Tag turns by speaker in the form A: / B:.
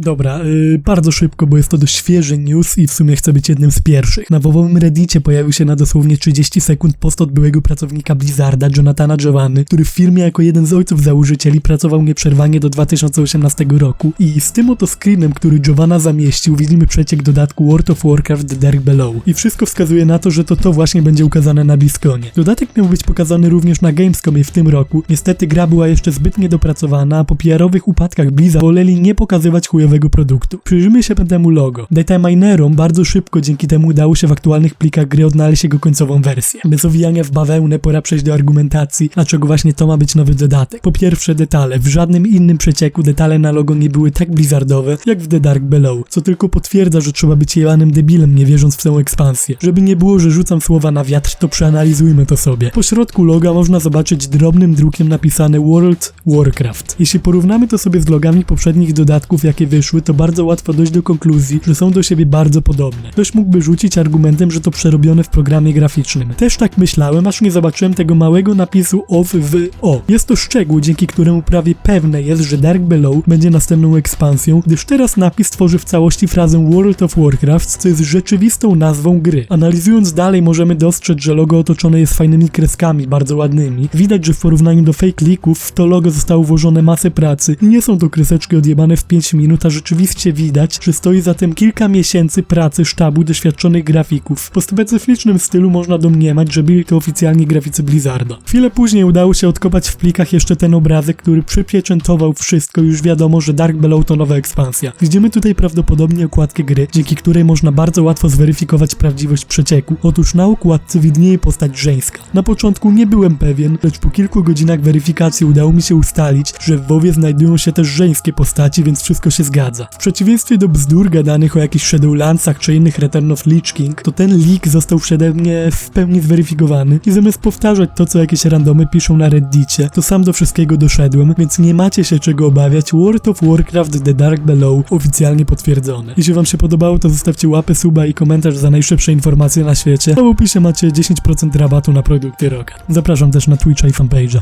A: Dobra, yy, bardzo szybko, bo jest to dość świeży news i w sumie chcę być jednym z pierwszych. Na wowowym reddicie pojawił się na dosłownie 30 sekund post od byłego pracownika Blizzarda, Jonathana Giovanny, który w firmie jako jeden z ojców założycieli pracował nieprzerwanie do 2018 roku i z tym oto screenem, który Giovanna zamieścił, widzimy przeciek dodatku World of Warcraft The Dark Below. I wszystko wskazuje na to, że to to właśnie będzie ukazane na BlizzConie. Dodatek miał być pokazany również na Gamescomie w tym roku. Niestety gra była jeszcze zbyt niedopracowana, a po PR-owych upadkach Blizzard woleli nie pokazywać chujowego produktu. Przyjrzyjmy się temu logo. Dataminerom bardzo szybko dzięki temu udało się w aktualnych plikach gry odnaleźć jego końcową wersję. Bez owijania w bawełnę pora przejść do argumentacji, dlaczego właśnie to ma być nowy dodatek. Po pierwsze detale. W żadnym innym przecieku detale na logo nie były tak blizzardowe, jak w The Dark Below, co tylko potwierdza, że trzeba być jebanym debilem, nie wierząc w całą ekspansję. Żeby nie było, że rzucam słowa na wiatr, to przeanalizujmy to sobie. Po środku loga można zobaczyć drobnym drukiem napisane World Warcraft. Jeśli porównamy to sobie z logami poprzednich dodatków, jakie wyszły, to bardzo łatwo dojść do konkluzji, że są do siebie bardzo podobne. Ktoś mógłby rzucić argumentem, że to przerobione w programie graficznym. Też tak myślałem, aż nie zobaczyłem tego małego napisu OFF w O. Jest to szczegół, dzięki któremu prawie pewne jest, że Dark Below będzie następną ekspansją, gdyż teraz napis tworzy w całości frazę World of Warcraft, co jest rzeczywistą nazwą gry. Analizując dalej możemy dostrzec, że logo otoczone jest fajnymi kreskami, bardzo ładnymi. Widać, że w porównaniu do fake leaków w to logo zostało włożone masę pracy i nie są to kreseczki odjebane w 5 minut, a rzeczywiście widać, że stoi za tym kilka miesięcy pracy sztabu doświadczonych grafików. Po specyficznym stylu można domniemać, że byli to oficjalni graficy Blizzarda. Chwilę później udało się odkopać w plikach jeszcze ten obrazek, który przypieczętował wszystko, już wiadomo, że Dark Below to nowa ekspansja. Widzimy tutaj prawdopodobnie okładkę gry, dzięki której można bardzo łatwo zweryfikować prawdziwość przecieku. Otóż na okładce widnieje postać żeńska. Na początku nie byłem pewien, lecz po kilku godzinach weryfikacji udało mi się ustalić, że w WoWie znajdują się też żeńskie postaci, więc wszystko się zgadza. W przeciwieństwie do bzdur gadanych o jakichś Shadowlandsach czy innych Return of Lich King, to ten leak został przede mnie w pełni zweryfikowany i zamiast powtarzać to, co jakieś randomy piszą na reddicie, to sam do wszystkiego doszedłem, więc nie macie się czego obawiać. World of Warcraft The Dark Below oficjalnie potwierdzone. Jeśli wam się podobało, to zostawcie łapę, suba i komentarz za najszybsze informacje na świecie, a w opisie macie 10% rabatu na produkty Roka. Zapraszam też na Twitcha i fanpage'a.